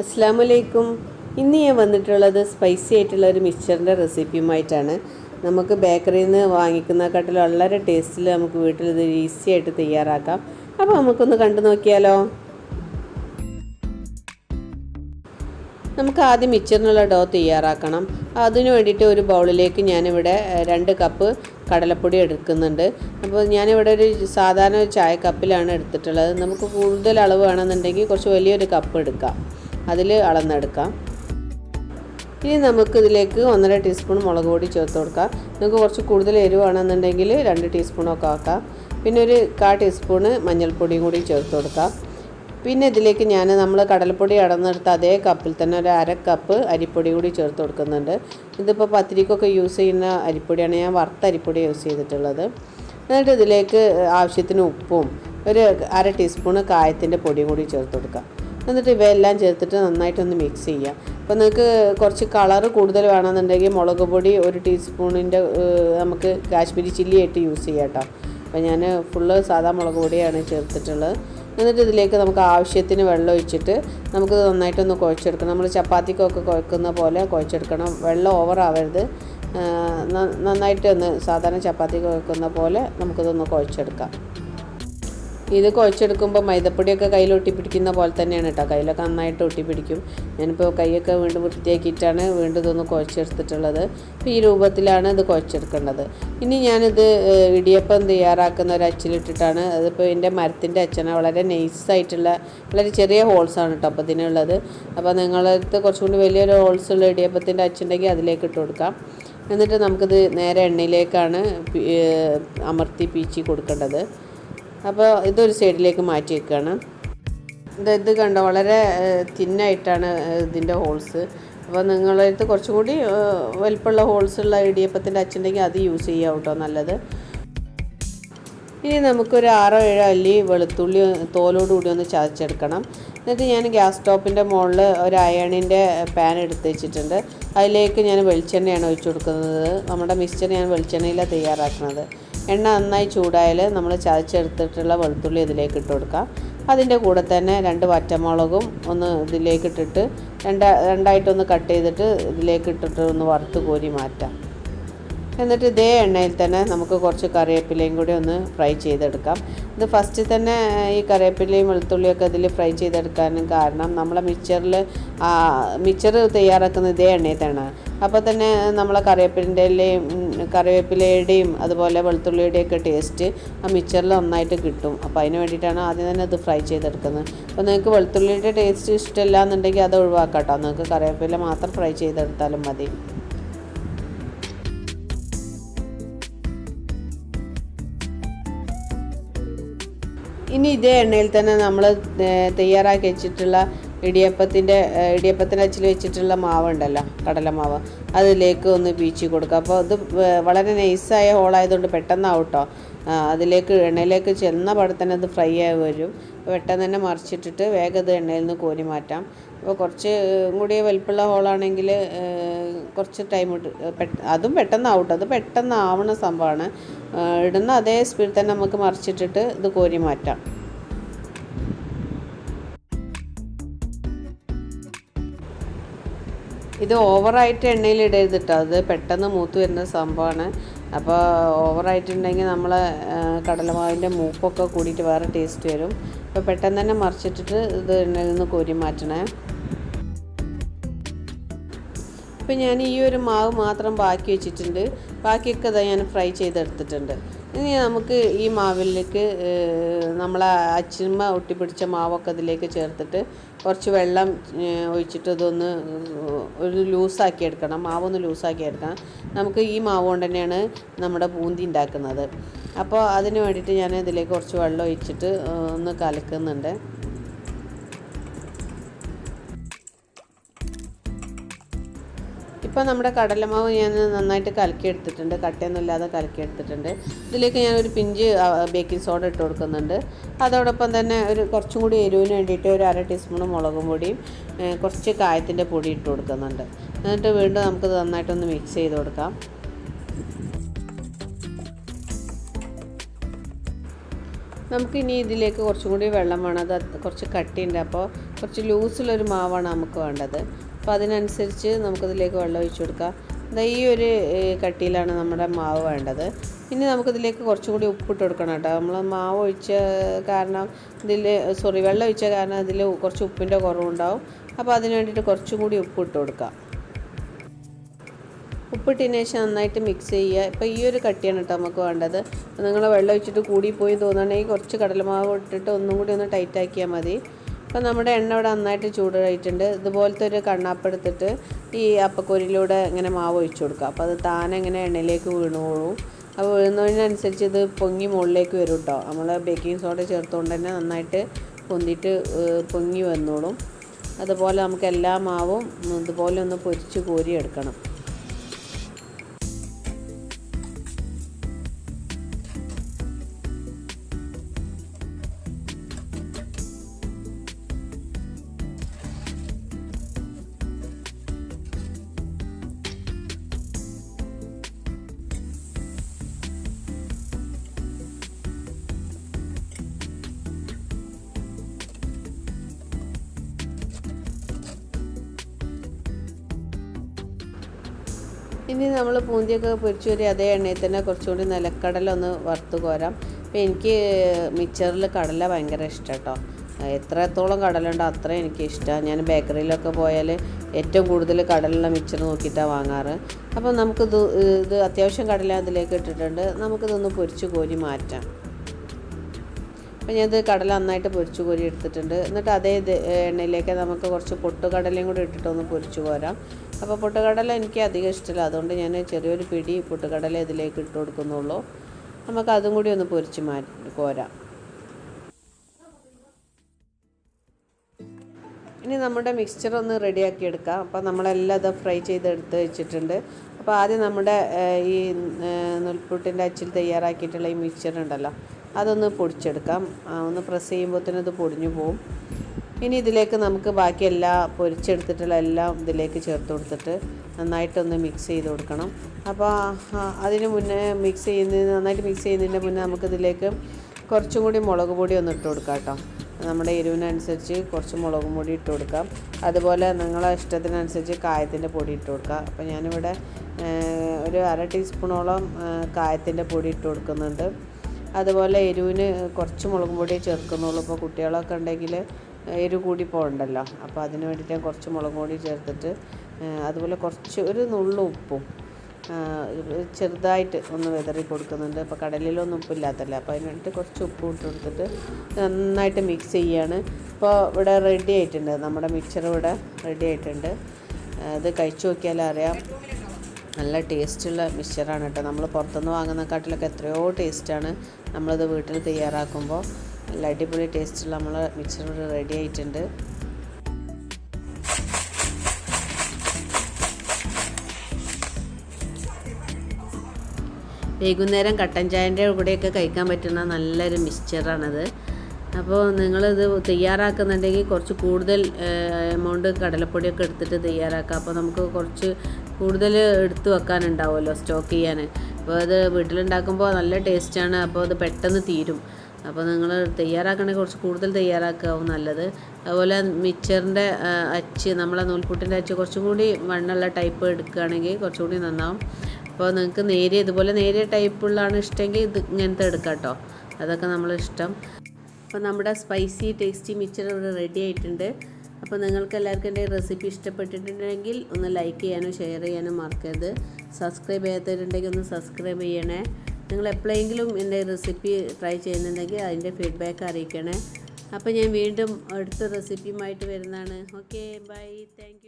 അസ്സാം വലൈക്കും ഇന്ന് ഞാൻ വന്നിട്ടുള്ളത് സ്പൈസി ആയിട്ടുള്ള ഒരു മിക്സറിന്റെ റെസിപ്പിയുമായിട്ടാണ് നമുക്ക് ബേക്കറിയിൽ നിന്ന് വാങ്ങിക്കുന്നതിനെക്കാട്ടിൽ വളരെ ടേസ്റ്റിൽ നമുക്ക് വീട്ടിൽ ഇത് ഈസി ആയിട്ട് തയ്യാറാക്കാം. അപ്പോൾ നമുക്കൊന്ന് കണ്ടു നോക്കിയാലോ? നമുക്ക് ആദ്യം മിച്ചറിനുള്ള ഡോ തയ്യാറാക്കണം. അതിന് വേണ്ടിയിട്ട് ഒരു ബൗളിലേക്ക് ഞാനിവിടെ രണ്ട് കപ്പ് കടലപ്പൊടി എടുക്കുന്നുണ്ട്. അപ്പോൾ ഞാനിവിടെ ഒരു സാധാരണ ഒരു ചായ കപ്പിലാണ് എടുത്തിട്ടുള്ളത്. നമുക്ക് കൂടുതൽ അളവ് വേണമെന്നുണ്ടെങ്കിൽ കുറച്ച് വലിയൊരു കപ്പ് എടുക്കാം. അതിൽ അളന്നെടുക്കാം. ഇനി നമുക്ക് ഇതിലേക്ക് ഒന്നര ടീസ്പൂൺ മുളക് പൊടി ചേർത്ത് കൊടുക്കാം. നിങ്ങൾക്ക് കുറച്ച് കൂടുതൽ എരിവാണെന്നുണ്ടെങ്കിൽ രണ്ട് ടീസ്പൂണൊക്കെ ആക്കാം. പിന്നെ ഒരു കാ ടീസ്പൂണ് മഞ്ഞൾപ്പൊടിയും കൂടി ചേർത്ത് കൊടുക്കാം. പിന്നെ ഇതിലേക്ക് ഞാൻ നമ്മൾ കടലപ്പൊടി അടന്നെടുത്ത അതേ കപ്പിൽ തന്നെ ഒരു അര കപ്പ് അരിപ്പൊടി കൂടി ചേർത്ത് കൊടുക്കുന്നുണ്ട്. ഇതിപ്പോൾ പത്തിരിക്കൊക്കെ യൂസ് ചെയ്യുന്ന അരിപ്പൊടിയാണ് ഞാൻ വറുത്ത അരിപ്പൊടി യൂസ് ചെയ്തിട്ടുള്ളത്. എന്നിട്ട് ഇതിലേക്ക് ആവശ്യത്തിന് ഉപ്പും ഒരു അര ടീസ്പൂണ് കായത്തിന്റെ പൊടിയും കൂടി ചേർത്ത് കൊടുക്കാം. എന്നിട്ട് ഇവയെല്ലാം ചേർത്തിട്ട് നന്നായിട്ടൊന്ന് മിക്സ് ചെയ്യുക അപ്പോൾ നിങ്ങൾക്ക് കുറച്ച് കളർ കൂടുതൽ വേണമെന്നുണ്ടെങ്കിൽ മുളക് പൊടി ഒരു ടീസ്പൂണിന്റെ നമുക്ക് കാശ്മീരി ചില്ലി ആയിട്ട് യൂസ് ചെയ്യാം കേട്ടോ അപ്പോൾ ഞാൻ ഫുള്ള് സാധാ മുളക് പൊടിയാണ് ചേർത്തിട്ടുള്ളത്. എന്നിട്ട് ഇതിലേക്ക് നമുക്ക് ആവശ്യത്തിന് വെള്ളം ഒഴിച്ചിട്ട് നമുക്ക് നന്നായിട്ടൊന്ന് കുഴച്ചെടുക്കണം. നമ്മൾ ചപ്പാത്തിക്കൊക്കെ കുഴക്കുന്ന പോലെ കുഴച്ചെടുക്കണം. വെള്ളം ഓവർ ആവരുത്. നന്നായിട്ട് ഒന്ന് സാധാരണ ചപ്പാത്തി കുഴക്കുന്ന പോലെ നമുക്കിതൊന്ന് കുഴച്ചെടുക്കാം. ഇത് കുഴച്ചെടുക്കുമ്പോൾ മൈദപ്പൊടിയൊക്കെ കയ്യിൽ ഒട്ടിപ്പിടിക്കുന്ന പോലെ തന്നെയാണ് കേട്ടോ കയ്യിലൊക്കെ നന്നായിട്ട് ഒട്ടിപ്പിടിക്കും. ഞാനിപ്പോൾ കൈയൊക്കെ വീണ്ടും വൃത്തിയാക്കിയിട്ടാണ് വീണ്ടും ഇതൊന്ന് കുഴച്ചെടുത്തിട്ടുള്ളത്. അപ്പോൾ ഈ രൂപത്തിലാണ് ഇത് കുഴച്ചെടുക്കേണ്ടത്. ഇനി ഞാനിത് ഇടിയപ്പം തയ്യാറാക്കുന്ന ഒരു അച്ചിലിട്ടിട്ടാണ് അതിപ്പോൾ എന്റെ മരത്തിന്റെ അച്ഛനാണ് വളരെ നൈസായിട്ടുള്ള വളരെ ചെറിയ ഹോൾസാണ് കേട്ടോ അപ്പോൾ ഇതിനുള്ളത് അപ്പോൾ നിങ്ങളടുത്ത് കുറച്ചും കൂടി വലിയൊരു ഹോൾസ് ഉള്ള ഇടിയപ്പത്തിന്റെ അച്ചുണ്ടെങ്കിൽ അതിലേക്ക് ഇട്ട് കൊടുക്കാം. എന്നിട്ട് നമുക്കിത് നേരെ എണ്ണയിലേക്കാണ് അമർത്തി പീച്ചി കൊടുക്കേണ്ടത്. അപ്പോൾ ഇതൊരു സൈഡിലേക്ക് മാറ്റി വെക്കുകയാണ് ഇത് ഇത് കണ്ടോ വളരെ തിന്നായിട്ടാണ് ഇതിന്റെ ഹോൾസ്. അപ്പോൾ നിങ്ങളടുത്ത് കുറച്ചും കൂടി വലിപ്പമുള്ള ഹോൾസ് ഉള്ള ഇടിയപ്പത്തിന്റെ അച്ഛന്റെങ്കിൽ അത് യൂസ് ചെയ്യാം കേട്ടോ നല്ലത്. ഇനി നമുക്കൊരു ആറോ ഏഴോ അല്ലി വെളുത്തുള്ളി തോലോട് കൂടി ഒന്ന് ചതച്ചെടുക്കണം. എന്നിട്ട് ഞാൻ ഗ്യാസ് സ്റ്റോപ്പിന്റെ മുകളിൽ ഒരു അയണിന്റെ പാൻ എടുത്ത് വെച്ചിട്ടുണ്ട്. അതിലേക്ക് ഞാൻ വെളിച്ചെണ്ണയാണ് ഒഴിച്ചു കൊടുക്കുന്നത്. നമ്മുടെ മിക്സ്ചർ ഞാൻ വെളിച്ചെണ്ണയിലാണ് തയ്യാറാക്കുന്നത്. എണ്ണ നന്നായി ചൂടായാൽ നമ്മൾ ചതച്ചെടുത്തിട്ടുള്ള വെളുത്തുള്ളി ഇതിലേക്ക് ഇട്ട് കൊടുക്കാം. അതിന്റെ കൂടെ തന്നെ രണ്ട് വറ്റമുളകും ഒന്ന് ഇതിലേക്ക് ഇട്ടിട്ട് രണ്ട് രണ്ടായിട്ടൊന്ന് കട്ട് ചെയ്തിട്ട് ഇതിലേക്ക് ഇട്ടിട്ട് ഒന്ന് വറുത്ത് കോരി മാറ്റാം. എന്നിട്ട് ഇതേ എണ്ണയിൽ തന്നെ നമുക്ക് കുറച്ച് കറിവേപ്പിലയും കൂടി ഒന്ന് ഫ്രൈ ചെയ്തെടുക്കാം. ഇത് ഫസ്റ്റ് തന്നെ ഈ കറിവേപ്പിലയും വെളുത്തുള്ളിയൊക്കെ ഇതിൽ ഫ്രൈ ചെയ്തെടുക്കാനും കാരണം നമ്മളെ മിക്സറിൽ മിക്സർ തയ്യാറാക്കുന്ന ഇതേ എണ്ണയിൽ തന്നെ അപ്പോൾ തന്നെ നമ്മളെ കറിവേപ്പിലിന്റെയും കറിവേപ്പിലയുടെയും അതുപോലെ വെളുത്തുള്ളിയുടെയും ഒക്കെ ടേസ്റ്റ് ആ മിക്സറിൽ നന്നായിട്ട് കിട്ടും. അപ്പോൾ അതിന് വേണ്ടിയിട്ടാണ് ആദ്യം തന്നെ ഇത് ഫ്രൈ ചെയ്തെടുക്കുന്നത്. അപ്പോൾ നിങ്ങൾക്ക് വെളുത്തുള്ളിയുടെ ടേസ്റ്റ് ഇഷ്ടമില്ല എന്നുണ്ടെങ്കിൽ അത് ഒഴിവാക്കാം കേട്ടോ നിങ്ങൾക്ക് കറിവേപ്പില മാത്രം ഫ്രൈ ചെയ്തെടുത്താലും മതി. ഇനി ഇതേ എണ്ണയിൽ തന്നെ നമ്മൾ തയ്യാറാക്കി വെച്ചിട്ടുള്ള ഇടിയപ്പത്തിന്റെ ഇടിയപ്പത്തിന്റെ അച്ചിൽ വെച്ചിട്ടുള്ള മാവുണ്ടല്ലോ കടലമാവ് അതിലേക്ക് ഒന്ന് പീച്ചി കൊടുക്കുക. അപ്പോൾ ഇത് വളരെ നൈസായ ഹോളായതുകൊണ്ട് പെട്ടെന്നാവും കേട്ടോ അതിലേക്ക് എണ്ണയിലേക്ക് ചെന്ന പാടെ തന്നെ അത് ഫ്രൈ ആയി വരും. പെട്ടെന്ന് തന്നെ മറിച്ചിട്ടിട്ട് വേഗം ഇത് എണ്ണയിൽ നിന്ന് കോരി മാറ്റാം. അപ്പോൾ കുറച്ച് കൂടി വലിപ്പമുള്ള ഹോളാണെങ്കിൽ കുറച്ച് ടൈം അതും പെട്ടെന്ന് ആവട്ടെ അത് പെട്ടെന്ന് ആവണ സംഭവമാണ് ഇടുന്ന അതേ സ്പീഡിൽ തന്നെ നമുക്ക് മറിച്ചിട്ടിട്ട് ഇത് കോരി മാറ്റാം. ഇത് ഓവറായിട്ട് എണ്ണയിൽ ഇടരുത് കേട്ടോ അത് പെട്ടെന്ന് മൂത്ത് വരുന്ന സംഭവമാണ് അപ്പോൾ ഓവറായിട്ടുണ്ടെങ്കിൽ നമ്മൾ കടലമാവിന്റെ മൂപ്പൊക്കെ കൂടിയിട്ട് വേറെ ടേസ്റ്റ് വരും. അപ്പോൾ പെട്ടെന്ന് തന്നെ മറിച്ചിട്ടിട്ട് ഇത് എണ്ണയിൽ നിന്ന് കോരി മാറ്റണേ. ഇപ്പം ഞാൻ ഈ ഒരു മാവ് മാത്രം ബാക്കി വെച്ചിട്ടുണ്ട്. ബാക്കിയൊക്കെ ഇതാ ഞാൻ ഫ്രൈ ചെയ്തെടുത്തിട്ടുണ്ട്. ഇനി നമുക്ക് ഈ മാവിലേക്ക് നമ്മളെ അച്ഛമ്മ ഒട്ടിപ്പിടിച്ച മാവൊക്കെ ഇതിലേക്ക് ചേർത്തിട്ട് കുറച്ച് വെള്ളം ഒഴിച്ചിട്ട് ഇതൊന്ന് ഒരു ലൂസാക്കി എടുക്കണം. മാവൊന്ന് ലൂസാക്കി എടുക്കണം. നമുക്ക് ഈ മാവ് കൊണ്ട് തന്നെയാണ് നമ്മുടെ ബൂന്തി ഉണ്ടാക്കുന്നത്. അപ്പോൾ അതിന് വേണ്ടിയിട്ട് ഞാൻ ഇതിലേക്ക് കുറച്ച് വെള്ളം ഒഴിച്ചിട്ട് ഒന്ന് കലക്കുന്നുണ്ട്. ഇപ്പോൾ നമ്മുടെ കടലമാവ് ഞാൻ നന്നായിട്ട് കലക്കിയെടുത്തിട്ടുണ്ട്. കട്ടയൊന്നുമില്ലാതെ കലക്കിയെടുത്തിട്ടുണ്ട്. ഇതിലേക്ക് ഞാൻ ഒരു പിഞ്ച് ബേക്കിംഗ് സോഡ ഇട്ട് കൊടുക്കുന്നുണ്ട്. അതോടൊപ്പം തന്നെ ഒരു കുറച്ചും കൂടി എരിവിന് വേണ്ടിയിട്ട് ഒരു അര ടീസ്പൂൺ മുളകും പൊടിയും കുറച്ച് കായത്തിന്റെ പൊടി ഇട്ട് കൊടുക്കുന്നുണ്ട്. എന്നിട്ട് വീണ്ടും നമുക്കത് നന്നായിട്ടൊന്ന് മിക്സ് ചെയ്ത് കൊടുക്കാം. നമുക്കിനി ഇതിലേക്ക് കുറച്ചും കൂടി വെള്ളം വേണം. അത് കുറച്ച് കട്ടിയുണ്ട്. അപ്പോൾ കുറച്ച് ലൂസിലൊരു മാവാണ് നമുക്ക് വേണ്ടത്. അപ്പോൾ അതിനനുസരിച്ച് നമുക്കതിലേക്ക് വെള്ളം ഒഴിച്ചു കൊടുക്കാം. ഈ ഒരു കട്ടിയിലാണ് നമ്മുടെ മാവ് വേണ്ടത്. ഇനി നമുക്കിതിലേക്ക് കുറച്ചും കൂടി ഉപ്പിട്ട് കൊടുക്കണം കേട്ടോ. നമ്മൾ മാവ് ഒഴിച്ച കാരണം ഇതിൽ സോറി വെള്ളം ഒഴിച്ച കാരണം ഇതിൽ കുറച്ച് ഉപ്പിന്റെ കുറവുണ്ടാവും. അപ്പോൾ അതിന് വേണ്ടിയിട്ട് കുറച്ചും കൂടി ഉപ്പിട്ട് കൊടുക്കാം. ഉപ്പിട്ടതിന് ശേഷം നന്നായിട്ട് മിക്സ് ചെയ്യുക. ഇപ്പോൾ ഈ ഒരു കട്ടിയാണ് കേട്ടോ നമുക്ക് വേണ്ടത്. നിങ്ങൾ വെള്ളം ഒഴിച്ചിട്ട് കൂടിപ്പോയി തോന്നുകയാണെങ്കിൽ കുറച്ച് കടലമാവ് ഇട്ടിട്ട് ഒന്നും കൂടി ഒന്ന് ടൈറ്റാക്കിയാൽ മതി. അപ്പോൾ നമ്മുടെ എണ്ണ ഇവിടെ നന്നായിട്ട് ചൂടായിട്ടുണ്ട്. ഇതുപോലത്തെ ഒരു കണ്ണാപ്പ് എടുത്തിട്ട് ഈ അപ്പക്കുരിലൂടെ ഇങ്ങനെ മാവ് ഒഴിച്ചു കൊടുക്കുക. അപ്പോൾ അത് താനെ ഇങ്ങനെ എണ്ണയിലേക്ക് വീണുപോകും അപ്പോൾ വീഴുന്നതിനനുസരിച്ച് ഇത് പൊങ്ങി മുകളിലേക്ക് വരും കേട്ടോ നമ്മൾ ബേക്കിംഗ് സോഡ ചേർത്തുകൊണ്ട് തന്നെ നന്നായിട്ട് പൊന്തിയിട്ട് പൊങ്ങി വന്നോളും. അതുപോലെ നമുക്ക് എല്ലാ മാവും ഇതുപോലെ ഒന്ന് പൊരിച്ച് കോരി ഇനി നമ്മൾ പൂന്തിയൊക്കെ പൊരിച്ചു വരി അതേ എണ്ണയിൽ തന്നെ കുറച്ചുകൂടി നിലക്കടല ഒന്ന് വറുത്ത് കോരാം. അപ്പോൾ എനിക്ക് മിക്സറിൽ കടല ഭയങ്കര ഇഷ്ടം കേട്ടോ. എത്രത്തോളം കടലുണ്ടോ അത്രയും എനിക്ക് ഇഷ്ടമാണ്. ഞാൻ ബേക്കറിയിലൊക്കെ പോയാൽ ഏറ്റവും കൂടുതൽ കടലുള്ള മിക്സർ നോക്കിയിട്ടാണ് വാങ്ങാറ്. അപ്പോൾ നമുക്ക് ഇത് അത്യാവശ്യം കടല അതിലേക്ക് ഇട്ടിട്ടുണ്ട്. നമുക്കിതൊന്ന് പൊരിച്ച് കോരി മാറ്റാം. അപ്പോൾ ഞാനത് കടല നന്നായിട്ട് പൊരിച്ചു കോരി എടുത്തിട്ടുണ്ട്. എന്നിട്ട് അതേ എണ്ണയിലേക്ക് നമുക്ക് കുറച്ച് പൊട്ടുകടലയും കൂടി ഇട്ടിട്ടൊന്ന് പൊരിച്ചു കോരാം. അപ്പോൾ പൊട്ടുകടല എനിക്ക് അധികം ഇഷ്ടമില്ല അതുകൊണ്ട് ഞാൻ ചെറിയൊരു പിടി പൊട്ടുകടല ഇതിലേക്ക് ഇട്ട് കൊടുക്കുന്നുള്ളൂ. നമുക്ക് അതും കൂടി ഒന്ന് പൊരിച്ച് മാറ്റി കോരാം. ഇനി നമ്മുടെ മിക്സ്ചർ ഒന്ന് റെഡിയാക്കി എടുക്കാം. അപ്പോൾ നമ്മളെല്ലാം അത് ഫ്രൈ ചെയ്തെടുത്ത് വെച്ചിട്ടുണ്ട്. അപ്പോൾ ആദ്യം നമ്മുടെ ഈ നുൽപ്പുട്ടിന്റെ അച്ചിൽ തയ്യാറാക്കിയിട്ടുള്ള ഈ മിക്സ്ചർ ഉണ്ടല്ലോ അതൊന്ന് പൊടിച്ചെടുക്കാം. ഒന്ന് പ്രസ് തന്നെ ഇത് പൊടിഞ്ഞു പോവും. ഇനി ഇതിലേക്ക് നമുക്ക് ബാക്കി എല്ലാ പൊരിച്ചെടുത്തിട്ടുള്ള എല്ലാം ഇതിലേക്ക് ചേർത്ത് കൊടുത്തിട്ട് നന്നായിട്ടൊന്ന് മിക്സ് ചെയ്ത് കൊടുക്കണം. അപ്പോൾ അതിന് മുന്നേ മിക്സ് ചെയ്യുന്നതിന് നന്നായിട്ട് മിക്സ് ചെയ്യുന്നതിന്റെ മുന്നേ നമുക്കിതിലേക്ക് കുറച്ചും കൂടി മുളക് പൊടി ഒന്ന് ഇട്ട് കൊടുക്കാം കേട്ടോ. നമ്മുടെ എരിവിനനുസരിച്ച് കുറച്ച് മുളകും പൊടി ഇട്ട് കൊടുക്കാം. അതുപോലെ നിങ്ങളെ ഇഷ്ടത്തിനനുസരിച്ച് കായത്തിന്റെ പൊടി ഇട്ട് കൊടുക്കാം. അപ്പോൾ ഞാനിവിടെ ഒരു അര ടീസ്പൂണോളം കായത്തിന്റെ പൊടി ഇട്ട് കൊടുക്കുന്നുണ്ട്. അതുപോലെ എരിവിന് കുറച്ച് മുളകും പൊടി ചേർക്കുന്നുള്ളൂ. ഇപ്പോൾ കുട്ടികളൊക്കെ ഉണ്ടെങ്കിൽ എരിവ് കൂടി പോകണ്ടല്ലോ. അപ്പോൾ അതിന് വേണ്ടിയിട്ട് ഞാൻ കുറച്ച് മുളക് പൊടി ചേർത്തിട്ട് അതുപോലെ കുറച്ച് ഒരു നുള്ളു ഉപ്പും ചെറുതായിട്ട് ഒന്ന് വിതറി കൊടുക്കുന്നുണ്ട്. അപ്പോൾ കടലിലൊന്നും ഉപ്പില്ലാത്തല്ലേ അപ്പോൾ അതിന് വേണ്ടിയിട്ട് കുറച്ച് ഉപ്പ് ഇട്ട് കൊടുത്തിട്ട് നന്നായിട്ട് മിക്സ് ചെയ്യാണ് ഇപ്പോൾ ഇവിടെ റെഡി ആയിട്ടുണ്ട്. നമ്മുടെ മിക്സർ ഇവിടെ റെഡി ആയിട്ടുണ്ട്. അത് കഴിച്ചു നോക്കിയാൽ അറിയാം. നല്ല ടേസ്റ്റുള്ള മിക്സ്ചറാണ് കേട്ടോ. നമ്മൾ പുറത്തുനിന്ന് വാങ്ങുന്നതിനെക്കാട്ടിലൊക്കെ എത്രയോ ടേസ്റ്റാണ് നമ്മളിത് വീട്ടിൽ തയ്യാറാക്കുമ്പോൾ. നല്ല അടിപൊളി ടേസ്റ്റുള്ള നമ്മൾ മിക്സർ റെഡി ആയിട്ടുണ്ട്. വൈകുന്നേരം കട്ടൻ ചായന്റെ കൂടെയൊക്കെ കഴിക്കാൻ പറ്റുന്ന നല്ലൊരു മിക്സ്ചറാണത് അപ്പോൾ നിങ്ങളിത് തയ്യാറാക്കുന്നുണ്ടെങ്കിൽ കുറച്ച് കൂടുതൽ എമൗണ്ട് കടലപ്പൊടിയൊക്കെ എടുത്തിട്ട് തയ്യാറാക്കുക. അപ്പോൾ നമുക്ക് കുറച്ച് കൂടുതൽ എടുത്തു വെക്കാനുണ്ടാവുമല്ലോ സ്റ്റോക്ക് ചെയ്യാൻ. അപ്പോൾ അത് വീട്ടിലുണ്ടാക്കുമ്പോൾ നല്ല ടേസ്റ്റാണ് അപ്പോൾ അത് പെട്ടെന്ന് തീരും. അപ്പോൾ നിങ്ങൾ തയ്യാറാക്കണമെങ്കിൽ കുറച്ച് കൂടുതൽ തയ്യാറാക്കാവും നല്ലത്. അതുപോലെ മിക്സറിന്റെ അച്ച് നമ്മളെ നൂൽപുട്ടിന്റെ അച്ച് കുറച്ചും കൂടി വണ്ണുള്ള ടൈപ്പ് എടുക്കുകയാണെങ്കിൽ കുറച്ചും കൂടി നന്നാവും. അപ്പോൾ നിങ്ങൾക്ക് നേരിയ ഇതുപോലെ നേരിയ ടൈപ്പുള്ളതാണ് ഇഷ്ടമെങ്കിൽ ഇത് ഇങ്ങനത്തെ എടുക്കാം കേട്ടോ. അതൊക്കെ നമ്മളിഷ്ടം അപ്പോൾ നമ്മുടെ സ്പൈസി ടേസ്റ്റി മിക്സർ ഇവിടെ റെഡി ആയിട്ടുണ്ട്. അപ്പോൾ നിങ്ങൾക്ക് എല്ലാവർക്കും എന്റെ റെസിപ്പി ഇഷ്ടപ്പെട്ടിട്ടുണ്ടെങ്കിൽ ഒന്ന് ലൈക്ക് ചെയ്യാനും ഷെയർ ചെയ്യാനും മറക്കരുത്. സബ്സ്ക്രൈബ് ചെയ്യാത്തവരുണ്ടെങ്കിൽ ഒന്ന് സബ്സ്ക്രൈബ് ചെയ്യണേ. നിങ്ങൾ എപ്പോഴെങ്കിലും എന്റെ റെസിപ്പി ട്രൈ ചെയ്യുന്നുണ്ടെങ്കിൽ അതിന്റെ ഫീഡ്ബാക്ക് അറിയിക്കണേ. അപ്പോൾ ഞാൻ വീണ്ടും അടുത്ത റെസിപ്പിയുമായിട്ട് വരുന്നതാണ്. Okay bye. താങ്ക്